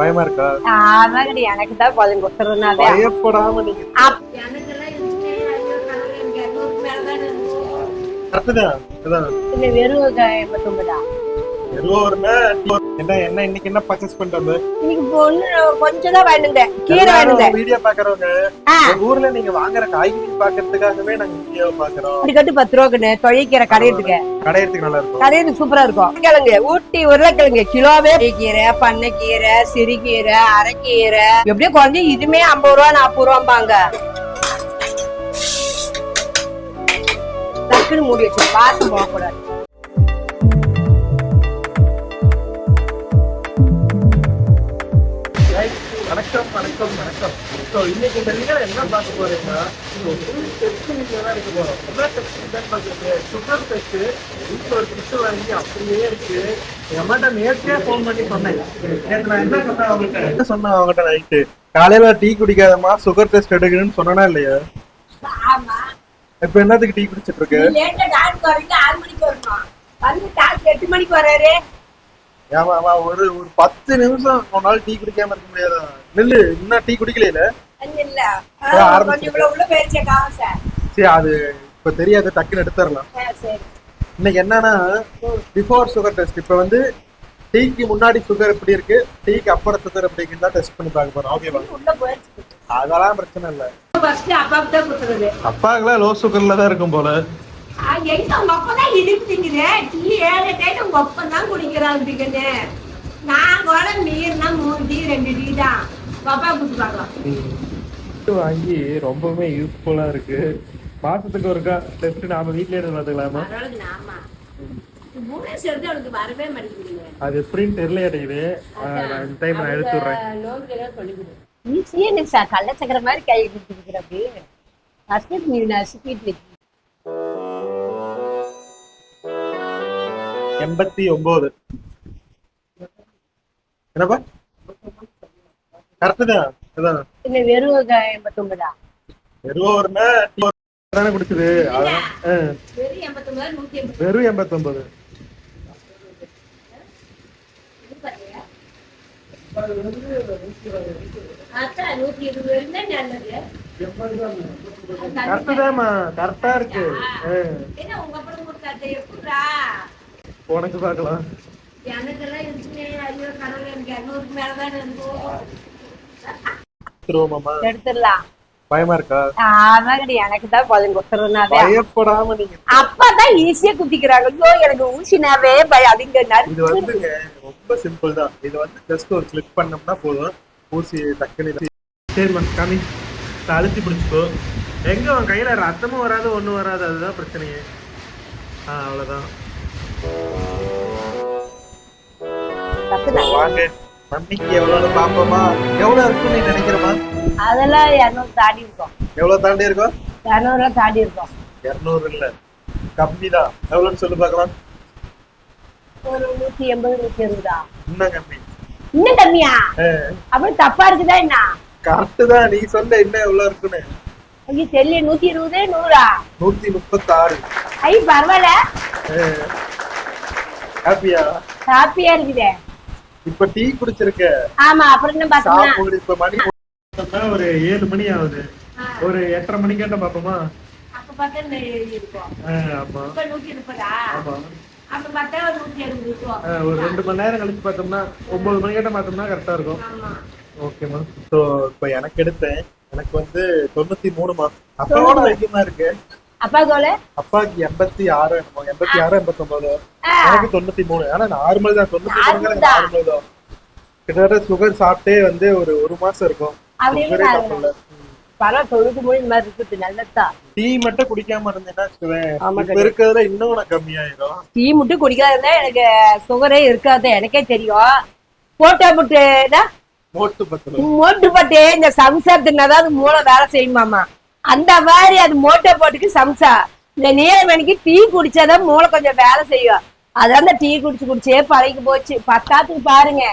பயமா இருக்கா? அதான் எனக்கு தான் பதில் கொடுத்துறதுனால பயப்படாம நீங்க கரெக்ட் தான் வெறும் எண்பத்தொன்பதா எதுவோர்னா என்ன என்ன இன்னைக்கு என்ன பர்ச்சேஸ் பண்ணிட்டு இன்னைக்கு பொண்ணு கொஞ்சம் தான் வேணுந்தேன் கீரை வேணுந்தேன் வீடியோ பாக்குறவங்க. எங்க ஊர்ல நீங்க வாங்குற காய்கறி பாக்குறதுக்காகவே நாங்க வீடியோ பாக்குறோம் அப்படி கட்டு பத்து ரூபாக்குன்னு தொழிற்கீரை கடையிறதுக்கு கடையத்துக்கு நல்லா இருக்கும். கடையிறது சூப்பரா இருக்கும். கிழங்கு ஊட்டி உருளைக்கிழங்கு கிலோவே கீரை பண்ணைக்கீரை சிறுகீரை அரைக்கீரை. எப்படியோ குறைஞ்சு இதுமே ஐம்பது ரூபா நாற்பது ரூபாம்பாங்க. டக்குன்னு மூடி வச்சு வாசம் போகக்கூடாது. வணக்கம் வணக்கம் வணக்கம். ஸோ இன்னைக்கு இந்த என்ன பார்க்க போறீங்கன்னா ஃபுல் டெஸ்ட் வீடியோ தான் இருக்க போறோம். என்ன டெஸ்ட் தான் பார்க்குறது சுகர் டெஸ்ட் வீட்டில் ஒரு டெஸ்ட் வாங்கி அப்படியே இருக்கு. என் அம்மாட்ட நேற்றே ஃபோன் பண்ணி சொன்னேன். நேற்று நான் என்ன சொன்னேன் அவங்ககிட்ட என்ன சொன்னேன் அவங்ககிட்ட நைட்டு காலையில டீ குடிக்காதம்மா சுகர் டெஸ்ட் எடுக்கணும்னு சொன்னா இல்லையா? ஆமா. இப்ப என்னத்துக்கு டீ குடிச்சிட்டு இருக்கு? லேட்டா டான்ஸ் வரீங்க ஆறு மணிக்கு வரணும். வந்து டான்ஸ் எட்டு மணிக்கு வராரு. ஒரு ஒரு பத்து நிமிஷம் ஒரு நாள் டீ குடிக்காம இருக்க முடியாதா? நில்லு இன்னும் டீ குடிக்கல சார் அது இப்ப தெரியாது டக்குன்னு எடுத்துடலாம். சரி. இன்னைக்கு என்னன்னா பிஃபோர் சுகர் டெஸ்ட் இப்ப வந்து டீக்கு முன்னாடி சுகர் எப்படி இருக்கு டீக்கு அப்புறம் சுகர் எப்படி இருக்குன்னு தான் டெஸ்ட் பண்ணி பார்க்க போறோம். ஓகேவா அதெல்லாம் பிரச்சனை இல்ல. ஃபர்ஸ்ட் அப்பாவுக்கு தான் கொடுத்துருது. அப்பாக்கெல்லாம் லோ சுகர்ல தான் இருக்கும் போல. எங்க உங்க அப்பா தான் இடிப்புங்க டீ ஏழு டைம் உங்க அப்பா தான் குடிக்கிறாங்க நான் கூட மீறினா மூணு டீ ரெண்டு டீ தான் பாப்பா குடிச்சு பார்க்கலாம். வாங்கி ரொம்பவுமே யூஸ்ஃபுல்லா இருக்கு. மாசத்துக்கு ஒருக்கா டெஸ்ட் நாம வீட்லயே இருந்து பாத்துக்கலாமா ஆமா மூணு சேர்த்து அவனுக்கு வரவே மாட்டேங்குதுங்க. அது எப்படின்னு தெரியல இந்த டைம் நான் எடுத்து விடுறேன். ஈஸியா எனக்கு சார் கள்ள சக்கர மாதிரி கை கொடுத்துருக்குற அப்படி ஃபர்ஸ்ட் நீ நசுக்கிட்டு வச்சு எண்பத்தி ஒன்பது என்னப்பா கரெக்டு தான் வெறும் வெறும் ஒரு தானே குடிச்சது. வெறும் எண்பத்தொன்பது நூத்தி எண்பது வெறும் எண்பத்தொன்பது அதான் நூத்தி இருபது இருந்தா நல்லது கரெக்டு தான்மா கரெக்டா இருக்கு உனக்கு பார்க்கலாம். பயமா இருக்கா? எனக்கு தான் பதில் கொடுத்துறதுனால பயப்படாம நீங்க அப்பதான் ஈஸியா குத்திக்கிறாங்க. ஐயோ எனக்கு ஊசினாவே பயம். அதுங்க இது வந்துங்க ரொம்ப சிம்பிள் தான். இது வந்து ஜஸ்ட் ஒரு கிளிக் பண்ணோம்னா போதும். ஊசி டக்குனு சரிம்மா காமி இதை அழுத்தி பிடிச்சிக்கோ எங்க உன் கையில ரத்தமும் வராது ஒண்ணும் வராது? அதுதான் பிரச்சனையே. ஆ அவ்வளவுதான். தப்புதான் வாங்க மம்மிக்கு எவ்வளவு பாப்போமா? எவ்வளவு இருக்குன்னு நினைக்கிறமா அதெல்லாம் இரநூறு தாண்டி இருக்கும். எவ்வளவு தாண்டி இருக்கும்? இரநூறுலாம் தாண்டி இருக்கும். இருநூறு இல்ல. கம்மி தான். எவ்வளவுன்னு சொல்லி பார்க்கலாம். ஒரு நூத்தி எண்பது நூத்தி அறுபதா இன்னும் கம்மி? இன்னும் கம்மியா? அப்படி தப்பா இருக்குதா என்ன? கரெக்ட் தான். நீ சொல்ல என்ன எவ்வளவு இருக்குன்னு. ஐயோ தெரியல நூத்தி இருபது நூறா நூத்தி முப்பத்தாறு. ஐ பரவாயில்ல. ஹாப்பியா ஹாப்பியா இருக்குதே. இப்ப டீ குடிச்சிருக்க. ஆமா அப்புறம் என்ன பாத்தீங்கன்னா இப்ப மணி ஒரு ஏழு மணி ஆகுது. ஒரு எட்டரை மணிக்காட்ட பாப்போமா? அப்ப பார்த்தா இருக்கும். ஆமா. இப்ப நூத்தி முப்பதா? ஆமா. அப்ப பார்த்தா ஒரு ரெண்டு மணி நேரம் கழிச்சு பார்த்தோம்னா ஒன்பது மணிக்காட்ட பார்த்தோம்னா கரெக்டா இருக்கும். ஆமா. ஓகேமா ஸோ இப்போ எனக்கு எடுத்தேன். எனக்கு வந்து தொண்ணூத்தி மூணு மாசம் அப்பாவோட அதிகமா இருக்கு. அப்பா கோல அப்பாவுக்கு எண்பத்தி ஆறு எண்பத்தி ஆறு எண்பத்தொன்பது எனக்கு தொண்ணூத்தி மூணு. ஆனா நார்மல் தான். தொண்ணூத்தி மூணுங்கிறது நார்மல் தான். கிட்டத்தட்ட சுகர் சாப்பிட்டே வந்து ஒரு ஒரு மாசம் இருக்கும். டீ மட்டும் குடிக்காம இருந்தேன்னா இருக்கிறதுல இன்னும் கம்மியாயிரும். டீ மட்டும் குடிக்காதா எனக்கு சுகரே இருக்காது. எனக்கே தெரியும். போட்டா முட்டு மோட்டு பத்து மோட்டு போட்டு இந்த சம்சா தின்னாதான் அது மூளை வேலை செய்யுமாமா அந்த மாதிரி அது மோட்டை போட்டுக்கு சம்சா. இந்த நீலமணிக்கு டீ குடிச்சாதான் மூளை கொஞ்சம் வேலை செய்யும். அதான் அந்த டீ குடிச்சு குடிச்சே பழகி போச்சு. பத்தாத்துக்கு பாருங்க.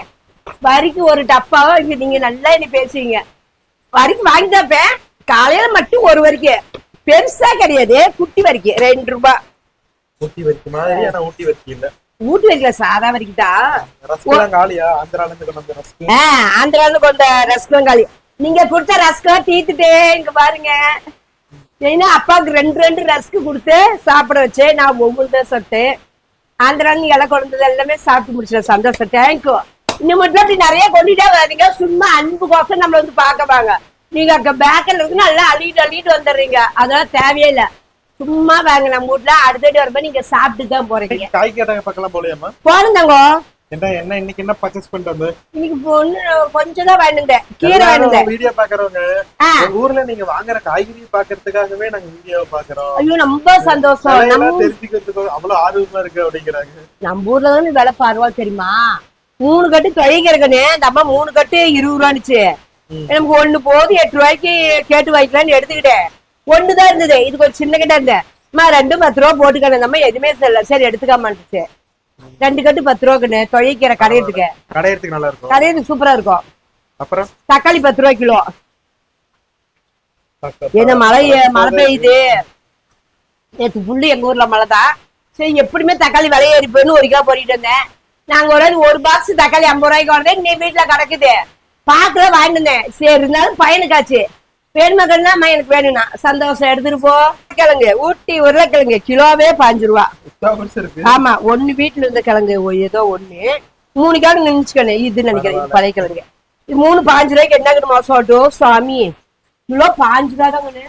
வரிக்கு ஒரு டப்பாவா இங்க நீங்க நல்லா என்ன பேசுவீங்க. வரிக்கு வாங்கி தப்பேன். காலையில மட்டும் ஒரு வரிக்கு. பெருசா கிடையாது. குட்டி வரிக்கு. ரெண்டு ரூபாய் ஊட்டி வச்சு மாதிரி ஆனா ஊட்டி வச்சு இல்ல. ஊட்டி வைக்கல சாதா வரைக்கும் தான் ஆந்திரால இருந்து கொண்டு வந்த ரஸ்க். நீங்க கொடுத்த ரஸ்கம் தீத்துட்டே இங்க பாருங்க. ஏன்னா அப்பாவுக்கு ரெண்டு ரெண்டு ரஸ்க் கொடுத்து சாப்பிட வச்சு நான் ஒவ்வொரு தான் சாப்பிட்டேன் ஆந்திரால இலை கொண்டது எல்லாமே சாப்பிட்டு முடிச்சேன் சந்தோஷம். தேங்க்யூ இன்னும் மட்டும் அப்படி நிறைய கொண்டுட்டே வராதீங்க. சும்மா அன்பு கோசம் நம்மள வந்து பார்க்க வாங்க. நீங்க அங்க பேக்கர்ல இருந்து நல்லா அள்ளிட்டு அள்ளிட்டு வந்துடுறீங்க. அதெல்லாம் தேவையே இல்ல. சும்மா வாங்க நம்ம வீட்டுல அடுத்தடி வரும்போது நீங்க சாப்பிட்டு தான் போறீங்க காய் என்ன என்ன இன்னைக்கு என்ன பர்ச்சேஸ் பண்ணிட்டு வந்து இன்னைக்கு பொண்ணு கொஞ்சம் தான் வாங்கினேன். கீரை வாங்கினேன். வீடியோ பாக்குறவங்க ஊர்ல நீங்க வாங்குற காய்கறி பாக்குறதுக்காகவே நாங்க வீடியோ பாக்குறோம் ஐயோ ரொம்ப சந்தோஷம். நம்ம தெரிஞ்சுக்கிறதுக்கு அவ்வளவு ஆர்வமா இருக்கு அப்படிங்கிறாங்க. நம்ம ஊர்ல தானே விலை பரவா தெரியுமா? மூணு கட்டு தொழிக்கிறக்கனே அந்த அம்மா மூணு கட்டு இருபது ரூபான்னுச்சு. நமக்கு ஒண்ணு போது எட்டு ரூபாய்க்கு கேட்டு வாங்கிக்கலாம்னு எடுத்துக்கிட்டேன். ஒண்ணுதான் இருந்தது. இதுக்கு ஒரு சின்ன கிட்ட இருந்தேன். அம்மா ரெண்டு பத்து ரூபா போட்டுக்கணும் நம்ம எதுவுமே சரி எடுத்துக்காமான்ட்டுச்சு ரெண்டு கட்டு பத்து ரூபாக்குன்னு தொழிக்கிற கடையத்துக்கு. கடையறதுக்கு நல்லா இருக்கும் கடையத்துக்கு சூப்பரா இருக்கும். அப்புறம்? தக்காளி பத்து ரூபா கிலோ. என்ன மழை மழை பெய்யுது. நேற்று புல்லு எங்க ஊர்ல மழை தான். சரி எப்படியுமே தக்காளி விலை ஏறி போயின்னு ஒரு கிலோ போட்டுட்டு வந்தேன் நாங்க ஒரு ஒரு பாக்ஸ் தக்காளி ஐம்பது ரூபாய்க்கு வந்தேன் நீ வீட்டுல கிடக்குது. பாக்கல வாங்கிட்டு சரி இருந்தாலும் பையனுக்காச்சு. பெருமகன்னா அம்மா எனக்கு வேணும்னா. சந்தோஷம் எடுத்துட்டு போ. கிழங்கு ஊட்டி உருளைக்கிழங்கு கிலோவே பாஞ்சு ரூபா. ஆமா ஒண்ணு வீட்டுல இருந்த கிழங்கு ஏதோ ஒண்ணு. மூணு கிழங்கு நினைச்சுக்கணும் இது நினைக்கிறேன் பழைய கிழங்கு. இது மூணு பாஞ்சு ரூபாய்க்கு என்ன மோசம் சாமி கிலோ பாஞ்சு ரூபா என்ன விலை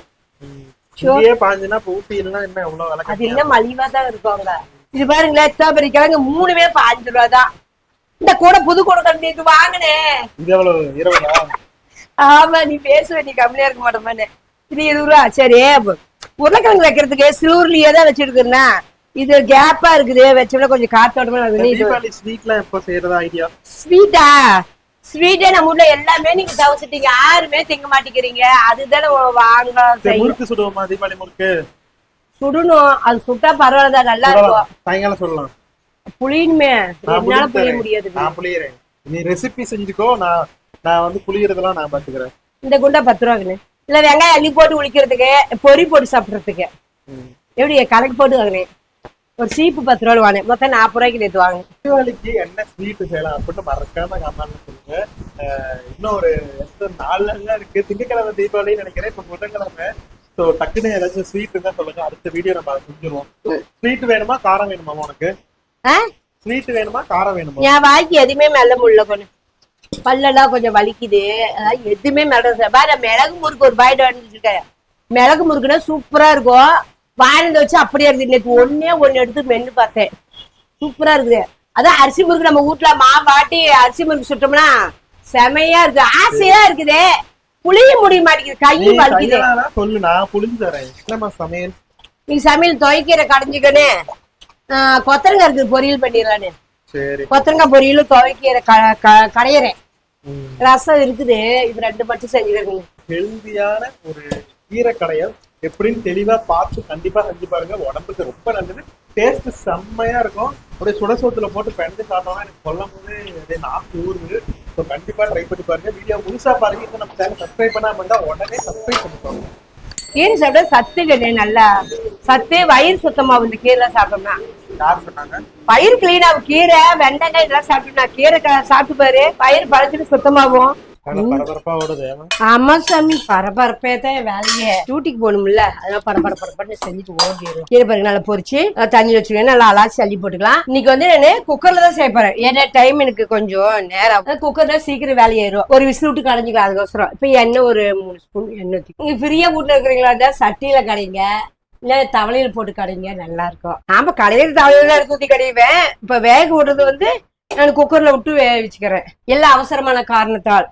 அது இன்னும் மலிவா தான் இருக்குங்க இது பாருங்களேன் ஸ்ட்ராபெரி கிழங்கு மூணுமே பாஞ்சு ரூபா தான். இந்த கூட புது கூட வாங்கினேன் இது இருபதா? ஆமா நீ பேசுவ நீ கம்மியா இருக்க மாட்டோமான்னு. இது இருபது ரூபா சரி உருளைக்கிழங்கு வைக்கிறதுக்கு சிலூர்லயே தான் வச்சிருக்குன்னா இது கேப்பா இருக்குது வச்சோம்னா கொஞ்சம் காத்தோட்டமா இருக்குது ஸ்வீட்லாம் எப்ப செய்யறதா ஐடியா ஸ்வீட்டா ஸ்வீட்டே நம்ம ஊர்ல எல்லாமே நீங்க தவிச்சிட்டீங்க யாருமே திங்க மாட்டேங்கிறீங்க. அதுதானே வாங்க முறுக்கு சுடுவோமா தீபாவளி முறுக்கு? சுடணும். அது சுட்டா பரவாயில்லதான் நல்லா இருக்கும். சாயங்காலம் சொல்லலாம் புளியுமே. என்னால புளிய முடியாது. நான் புளியறேன். நீ ரெசிபி செஞ்சுக்கோ நான் நான் வந்து புளியறதெல்லாம் நான் பாத்துக்கிறேன். இந்த குண்டா பத்து ரூபாங்கண்ணு இல்ல வெங்காயம் அள்ளி போட்டு உளிக்கிறதுக்கு பொரி போட்டு சாப்பிடுறதுக்கு. எப்படி கணக்கு போட்டு வாங்கினேன் ஒரு சீப்பு பத்து ரூபா வாங்கினேன் மொத்தம் நாற்பது ரூபாய்க்கு நேற்று வாங்க தீபாவளிக்கு என்ன ஸ்வீட் செய்யலாம் அப்படின்னு மறக்காம கமெண்ட்ல சொல்லுங்க. இன்னும் ஒரு எத்தனை நாள்ல இருக்கு? திங்கக்கிழமை தீபாவளின்னு நினைக்கிறேன். இப்ப புதன்கிழமை. ஸோ டக்குன்னு ஏதாச்சும் ஸ்வீட் இருந்தா சொல்லுங்க. அடுத்த வீடியோ நம்ம அதை செஞ்சிருவோம். ஸ்வீட் வேணுமா காரம் வேணுமா உனக்கு? ஸ்வீட் வேணுமா காரம் வேணுமா? என் வாய்க்கு எதுவுமே மெல்ல முடியல கொண்டு பல்லெல்லாம் கொஞ்சம் வலிக்குது. அதான் எதுவுமே மெல்ல பாரு மிளகு முறுக்கு ஒரு பாய்ட்டு வந்துருக்கேன் மிளகு முறுக்குன்னா சூப்பரா இருக்கும். வாங்கிட்டு வச்சு அப்படியே இருக்குது நேற்று ஒன்னே ஒன்னு எடுத்து மென்னு பார்த்தேன். சூப்பரா இருக்குது. அதான் அரிசி முறுக்கு நம்ம வீட்டுல மா வாட்டி அரிசி முறுக்கு சுட்டோம்னா செமையா இருக்கு. ஆசையா இருக்குதே. புளிய முடிய மாட்டேங்குது. கையும் வலிக்குது. சொல்லு நான் புளிஞ்சு தரேன். சமையல்? நீ சமையல் துவைக்கிற கடைஞ்சிக்கனே கொத்தரங்காய் இருக்குது பொரியல் பண்ணிடலான்னு. கொத்தரங்காய் பொரியலும் துவைக்கிற கடையிறேன். ரசம் இருக்குது. இது ரெண்டு மட்டும் செஞ்சுக்கிறேங்க ஹெல்தியான ஒரு கீரை கடையல் எப்படின்னு தெளிவா பார்த்து கண்டிப்பா செஞ்சு பாருங்க. உடம்புக்கு ரொம்ப நல்லது. டேஸ்ட் செம்மையா இருக்கும். அப்படியே சுட சோத்துல போட்டு பிணைஞ்சு சாப்பிட்டோம்னா எனக்கு சொல்லும் போது அப்படியே நாக்கு ஊறுது. ஸோ கண்டிப்பா ட்ரை பண்ணி பாருங்க. வீடியோ முழுசா பாருங்க. இன்னும் நம்ம சேனல் சப்ஸ்கிரைப் பண்ணாம இருந்தா உடனே சப்ஸ்கிரைப் பண்ணிக்கோங்க கீரை சாப்பிட்டா சத்து கிடையாது நல்லா. சத்து வயிறு சுத்தமாகும் இந்த கீரை சாப்பிட்டோம்னா. யார் சொன்னாங்க? வயிறு கிளீன் ஆகும். கீரை வெண்டைக்காய் இதெல்லாம் சாப்பிட்டோம்னா கீரை க- சாப்பிட்டு பாரு வயிறு பழச்சிட்டு சுத்தமாகும் ஆமா சாமி பரபரப்பே தான் வேலையே. டியூட்டிக்கு போகணும்ல. அதனால பரபர பரப்பரன்னு செஞ்சுட்டு ஓடிடும் கீரை பாருங்க நல்லா நல்லா தண்ணி வச்சுக்கணும் நல்லா அலாசி அள்ளி போட்டுக்கலாம். இன்னைக்கு வந்து நான் குக்கர்ல தான் செய்ய போறேன். ஏன்னா டைம் எனக்கு கொஞ்சம் நேரம் குக்கர்ல சீக்கிரம் வேலையாயிரும். ஒரு விசில் விட்டு கடைஞ்சிக்கலாம் அதுக்கோசரம். இப்ப எண்ணெய் ஒரு மூணு ஸ்பூன் எண்ணெய் நீங்க ஃப்ரீயா வீட்டுல இருக்கிறீங்களா சட்டியில கடைங்க. இல்ல தவளையில போட்டு கடைங்க நல்லா இருக்கும் ஆமா கடையில தவளையில எடுத்து ஊத்தி கடைவேன். இப்ப வேக விடுறது வந்து நான் குக்கர்ல விட்டு வேக வச்சுக்கிறேன். எல்லாம் அவசரமான காரணத்தால்.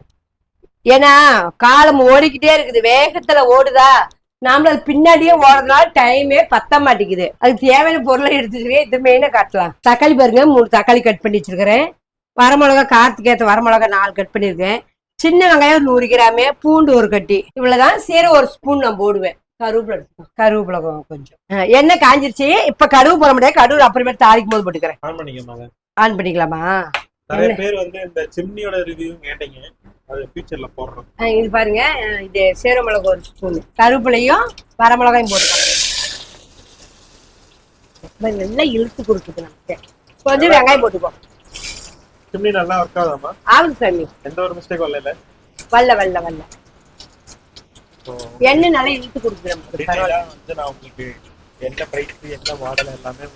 ஏன்னா காலம் ஓடிக்கிட்டே இருக்குது. வேகத்துல ஓடுதா? நாமளும் அது பின்னாடியே ஓடுறதுனால டைமே பத்த மாட்டேங்குது. அதுக்கு தேவையான பொருளை எடுத்துக்கிறேன் இது மெயினாக காட்டலாம். தக்காளி பாருங்க மூணு தக்காளி கட் பண்ணி வச்சிருக்கிறேன். வரமிளகா காரத்துக்கு ஏற்ற வரமிளகா நாலு கட் பண்ணியிருக்கேன். சின்ன வெங்காயம் நூறு கிராமே பூண்டு ஒரு கட்டி. இவ்வளவுதான். சீரகம் ஒரு ஸ்பூன் நான் போடுவேன். கருவேப்பிலை. கருவேப்பிலை கொஞ்சம். எண்ணெய் காஞ்சிருச்சு. இப்ப கடுகு போட முடியாது. கடுகு அப்புறமேட்டு தாளிக்கும் போது போட்டுக்கிறேன். ஆன் பண்ணிக்கோங்க ஆன் பண்ணிக்கலாமா? நிறைய பேர் வந்து இந்த சிம்னியோட ரிவ்யூ கேட்டீங்க. அது ஃபியூச்சர்ல போடுறோம். இது பாருங்க. இது சீரமிளகு ஒரு ஸ்பூன் கருவேப்பிலையும் வரமிளகாயும் போட்டுக்கோங்க பாருங்க, நல்லா இழுத்து கொடுக்குது நமக்கு. கொஞ்சம் வெங்காயம் போட்டுக்கோ. சிம்னி நல்லா ஒர்க் ஆகுதாம்மா ஆகுது சாமி. எந்த ஒரு மிஸ்டேக் வரல வல்ல வல்ல வல்ல எண்ணெய் நல்லா இழுத்து கொடுக்குறேன் நான் உங்களுக்கு என்ன பிரைஸ் என்ன மாடல் எல்லாமே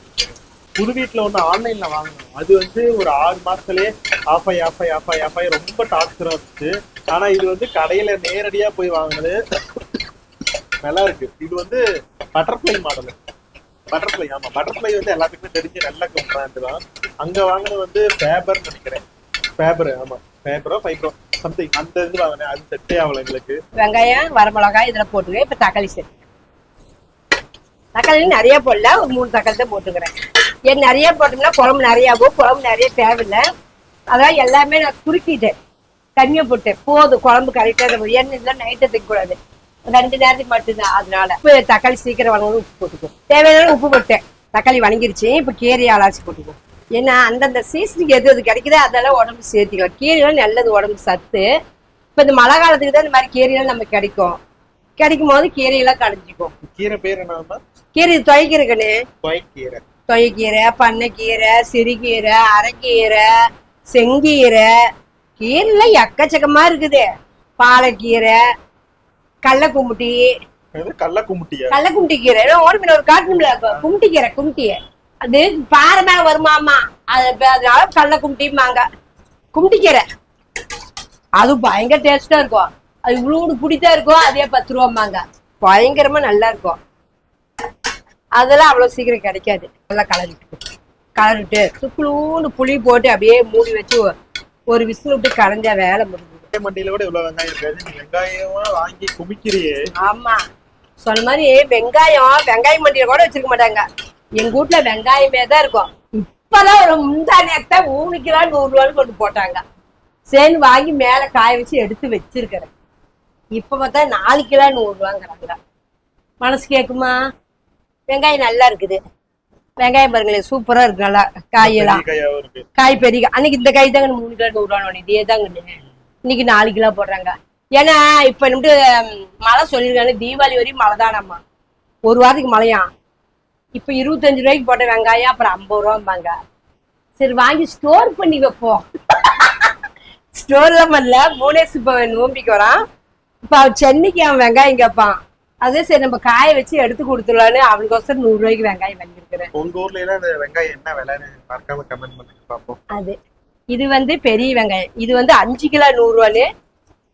புது வீட்டுல ஒண்ணு ஆன்லைன்ல வாங்கினோம் அது வந்து ஒரு ஆறு மாசத்துலயே ஆஃப் ஆகி ஆஃப் ஆகி ஆஃப் ஆகி ஆஃப் ஆகி ரொம்ப டார்ச்சரா இருந்துச்சு. ஆனா இது வந்து கடையில நேரடியா போய் வாங்கினது நல்லா இருக்கு. இது வந்து பட்டர்ஃப்ளை மாடல் பட்டர்ஃப்ளை ஆமா பட்டர்ஃப்ளை வந்து எல்லாத்துக்குமே தெரிஞ்ச நல்ல பிராண்ட் தான். அங்க வாங்கினது வந்து ஃபேபர் நினைக்கிறேன். ஃபேபர் ஆமா ஃபேபரோ ஃபைப்ரோ சம்திங் அந்த இது வாங்கினேன். அது செட்டே ஆகல எங்களுக்கு. வெங்காயம் வரமிளகாய் இதுல போட்டுக்கேன் இப்ப தக்காளி சேர்த்து தக்காளி நிறைய போடல. ஒரு மூணு தக்காளி தான் போட்டுக்கிறேன். ஏன் நிறைய போட்டோம்னா குழம்பு நிறைய ஆகும் குழம்பு நிறைய தேவையில்லை. அதான் எல்லாமே நான் குறுக்கிட்டேன். கம்மியா போட்டேன். போதும். குழம்பு கரெக்டா இருக்கும் எண்ணெய் இல்லை நைட்டை கூடாது ரெண்டு நேரத்துக்கு மட்டும்தான். அதனால இப்போ தக்காளி சீக்கிரம் வணங்கணும் உப்பு போட்டுக்கும் தேவையான உப்பு போட்டேன். தக்காளி வணங்கிருச்சு. இப்ப கேரி அலாச்சி போட்டுக்கும் ஏன்னா அந்தந்த சீசனுக்கு எது எது கிடைக்குதோ அதெல்லாம் உடம்பு சேர்த்திக்கலாம் கீரைலாம் நல்லது உடம்பு சத்து. இப்ப இந்த மழை காலத்துக்கு தான் இந்த மாதிரி கீரையெல்லாம் நமக்கு கிடைக்கும். கிடைக்கும் போது கீரையெல்லாம் கடைஞ்சிக்கும். கீரை பேர் என்னன்னா கீரை துவைக்கிறதுக்குன்னு துவைக்கீரை தொய்க்கீரை. பண்ணைக்கீரை சிறுகீரை அரைக்கீரை செங்கீரை. கீரைல எக்கச்சக்கமா இருக்குது. பாலக்கீரை கடல கும்பிட்டி இது கள்ள குமுட்டியா கடல கும்பிட்டி கீரை ஓரமின் ஒரு காட்டுல கும்பிட்டி கீரை கும்பிட்டி அது பாறை மேல வருமாமா அது அதனால கடல கும்பிட்டிமாங்க கும்பிட்டி கீரை அது பயங்கர டேஸ்டா இருக்கும். அது இவ்வளவு பிடித்தா இருக்கும். அதே பத்து ரூபாமாங்க பயங்கரமா நல்லா இருக்கும். அதெல்லாம் அவ்வளவு சீக்கிரம் கிடைக்காது. நல்லா கலரிட்டு. கலரிட்டு சுக்குலூண்டு புளி போட்டு அப்படியே மூடி வச்சு ஒரு விசில் விட்டு கரைஞ்சா வேலை முடிஞ்சது. வெங்காய மண்டியில கூட இவ்வளவு வெங்காயம் இருக்காது வெங்காயமா வாங்கி குமிக்கிறியே. ஆமா. சொன்ன மாதிரி வெங்காயம் வெங்காயம் மண்டியில கூட வச்சிருக்க மாட்டாங்க. எங்க வீட்ல வெங்காயமே தான் இருக்கும். இப்பதான் ஒரு முந்தானியத்தை மூணு கிலோ நூறு ரூபான்னு கொண்டு போட்டாங்க. சேர்ந்து வாங்கி மேல காய வச்சு எடுத்து வச்சிருக்கிறேன். இப்ப பார்த்தா நாலு கிலோ நூறு ரூபாங்கிறாங்க. மனசு கேக்குமா? வெங்காயம் நல்லா இருக்குது. வெங்காயம் பாருங்களேன் சூப்பரா இருக்கு நல்லா. காயெல்லாம். காய் பெரிய. அன்னைக்கு இந்த காய் தாங்க மூணு கிலோ நூறு ரூபா இதே தாங்க இன்னைக்கு நாலு கிலோ போடுறாங்க. ஏன்னா இப்ப நிமிட்டு மழை சொல்லிருக்காங்க தீபாவளி வரையும் மழை தானம்மா ஒரு வாரத்துக்கு மழையா? இப்ப இருபத்தஞ்சு ரூபாய்க்கு போட்ட வெங்காயம் அப்புறம் ஐம்பது ரூபாம்பாங்க சரி வாங்கி ஸ்டோர் பண்ணி வைப்போம். ஸ்டோர்ல பண்ணல. மூணேசு இப்ப நோம்பிக்கு வரான். இப்ப அவன் சென்னைக்கு அவன் வெங்காயம் கேட்பான். அதே சரி நம்ம காய வச்சு எடுத்து கொடுத்துடலான்னு அவனுக்கோசரம் நூறு ரூபாய்க்கு வெங்காயம் வாங்கியிருக்கிறேன். உங்க ஊர்ல எல்லாம் வெங்காயம் என்ன விலைன்னு மறக்காம கமெண்ட் பண்ணுங்க பாப்போம் அது இது வந்து பெரிய வெங்காயம். இது வந்து அஞ்சு கிலோ நூறு ரூபான்னு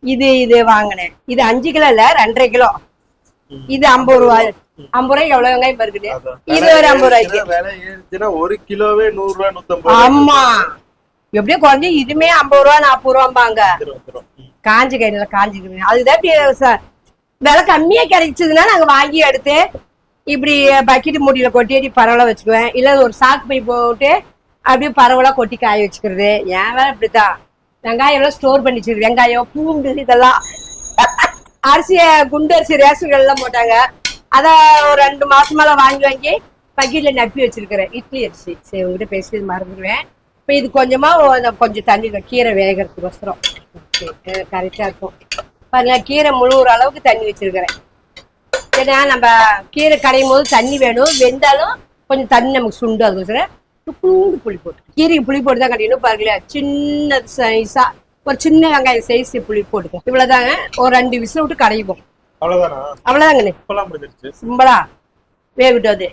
இது இது வாங்கினேன். இது அஞ்சு கிலோ இல்ல ரெண்டரை கிலோ. இது ஐம்பது ரூபாய். ஐம்பது ரூபாய்க்கு எவ்வளவு வெங்காயம் இருக்குது. இது ஒரு ஐம்பது ரூபாய்க்கு. ஒரு கிலோவே நூறு ரூபாய் நூத்தம்பது ஆமா. எப்படியோ குறைஞ்சு இதுமே ஐம்பது ரூபா நாற்பது ரூபாம்பாங்க. காஞ்சி கையில காஞ்சிக்குது அதுதான் விலை கம்மியா கிடைச்சதுன்னா நாங்க வாங்கி எடுத்து இப்படி பக்கெட் மூடியில கொட்டி அப்படி பரவலா வச்சுக்குவேன். இல்ல ஒரு சாக்கு பை போட்டு அப்படியே பரவலா கொட்டி காய வச்சுக்கிறது. ஏன் வேலை இப்படித்தான். வெங்காயம் எல்லாம் ஸ்டோர் பண்ணி வச்சிருக்கு வெங்காயம் பூண்டு இதெல்லாம் அரிசிய குண்டு அரிசி ரேஷன்கள் எல்லாம் போட்டாங்க. அத ஒரு ரெண்டு மாசமால வாங்கி வாங்கி பக்கெட்ல நப்பி வச்சிருக்கிறேன். இட்லி அரிசி. சரி உங்ககிட்ட பேசி மறந்துடுவேன். இப்ப இது கொஞ்சமா கொஞ்சம் தண்ணி கீரை வேகிறதுக்கோசரம் கரெக்டா இருக்கும். பாருங்க கீரை முழுகிற அளவுக்கு தண்ணி வச்சிருக்கிறேன். ஏன்னா நம்ம கீரை கடையும் போது தண்ணி வேணும். வெந்தாலும் கொஞ்சம் தண்ணி நமக்கு சுண்டு அதுக்கோசரம். பூண்டு புளி போட்டு. கீரைக்கு புளி போட்டு தான் கட்டிக்கணும் பாருங்களேன் சின்ன சைஸா ஒரு சின்ன வெங்காயம் சைஸ் புளி போட்டுக்கோ. இவ்வளவுதாங்க. ஒரு ரெண்டு விசில் விட்டு அவ்வளவுதானா? அவ்வளவுதாங்கண்ணே. சிம்பிளா. வேவிட்டு அது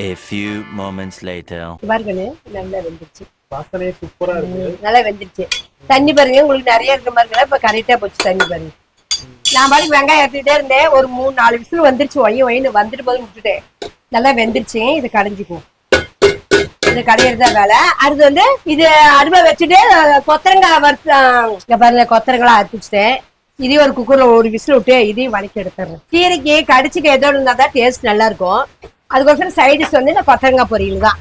A few moments later. பாருங்கண்ணே நல்லா வெந்துருச்சு. வாசனையே சூப்பரா இருக்கு. நல்லா வெந்துருச்சு. தண்ணி பாருங்க உங்களுக்கு நிறைய இருக்க மாதிரி இப்ப கரெக்டா போச்சு தண்ணி பாருங்க. நான் பாட்டுக்கு வெங்காயம் எடுத்துக்கிட்டே இருந்தேன். ஒரு மூணு நாலு விசில் வந்துருச்சு. ஒய்யும் ஒயின்னு வந்துட்டு போது விட்டுட்டேன். நல்லா வெந்துருச்சு இது கடைஞ்சிக்கும். இது கடையிறது வேலை. அடுத்து வந்து இது அடுப்பை வச்சுட்டு கொத்தரங்காய் வறுத்து பாருங்க கொத்தரங்காய் அரைச்சிட்டேன் இதையும் ஒரு குக்கர்ல ஒரு விசில் விட்டு இதையும் வதக்கி எடுத்துறேன் கீரைக்கு கடிச்சுக்க ஏதோ இருந்தா தான் டேஸ்ட் நல்லா இருக்கும் அதுக்கோசரம் சைடிஸ் வந்து இந்த கொத்தரங்காய் பொரியல் தான்.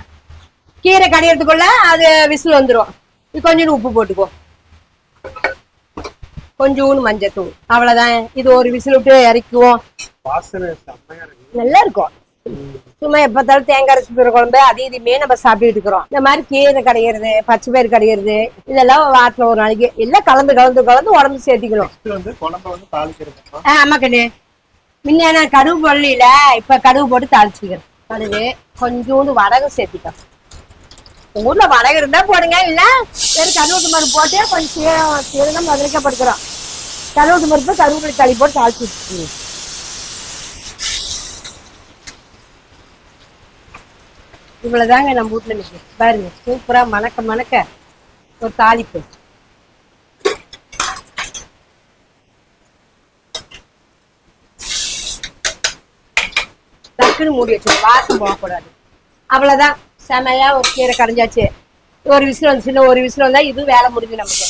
கீரை கடையிறதுக்குள்ள அது விசில் வந்துடும் கொஞ்சோண்டு உப்பு போட்டுக்கோ கொஞ்சோண்டு மஞ்சத்தூள். அவ்வளவுதான். இது ஒரு விசில் விட்டு இறக்குவோம் நல்லா இருக்கும் சும்மா எப்ப பார்த்தாலும் தேங்காய் அரைச்சி போகிற குழம்பு அது இதுமே நம்ம சாப்பிட்டுட்டு இருக்கிறோம். இந்த மாதிரி கீரை கடையிறது பச்சை பயிர் கடையிறது இதெல்லாம் வாரத்துல ஒரு நாளைக்கு. எல்லாம் கலந்து கலந்து கலந்து உடம்பு சேர்த்திக்கணும். ஆமா கண்ணு. முன்ன நான் கடுகு போடல இப்ப கடுகு போட்டு தாளிச்சுக்கிறேன். கடுகு கொஞ்சோண்டு வடகம் சேர்த்திக்கலாம். உங்க ஊர்ல வடகு இருந்தா போடுங்க இல்ல வெறும் கருவட்டு மருப்பு போட்டு கொஞ்சம் சீரகம் சீரகம் முதலிக்கப்படுக்கிறோம் கருவட்டு மருப்பு கருவேப்பிலை தள்ளி போட்டு தாளிச்சு இவ்வளவுதாங்க நம்ம வீட்டுல நிக்கு பாருங்க சூப்பரா மணக்க மணக்க ஒரு தாளிப்பு. டக்குன்னு மூடி வச்சு வாசம் போகக்கூடாது. அவ்வளவுதான். செமையா ஒரு கீரை கரைஞ்சாச்சு. ஒரு விசில் வந்துச்சுன்னா ஒரு விசில் வந்தா இது வேலை முடிஞ்சு நமக்கு.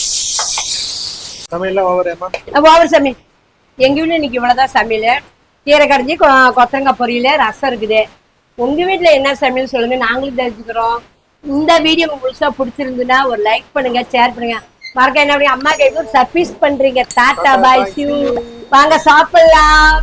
ஓவர் சமையல் எங்க வீட்டுல இன்னைக்கு இவ்வளவுதான் சமையல். கீரை கரைஞ்சி கொத்தரங்காய் பொரியல் ரசம் இருக்குது. உங்க வீட்டுல என்ன சமையல் சொல்லுங்க? நாங்களும் தெரிஞ்சுக்கிறோம். இந்த வீடியோ முழுசா பிடிச்சிருந்துன்னா ஒரு லைக் பண்ணுங்க ஷேர் பண்ணுங்க. மறக்க என்ன அம்மா கைக்கு சர்வீஸ் பண்றீங்க. டாட்டா பாய் சியூ வாங்க சாப்பிடலாம்.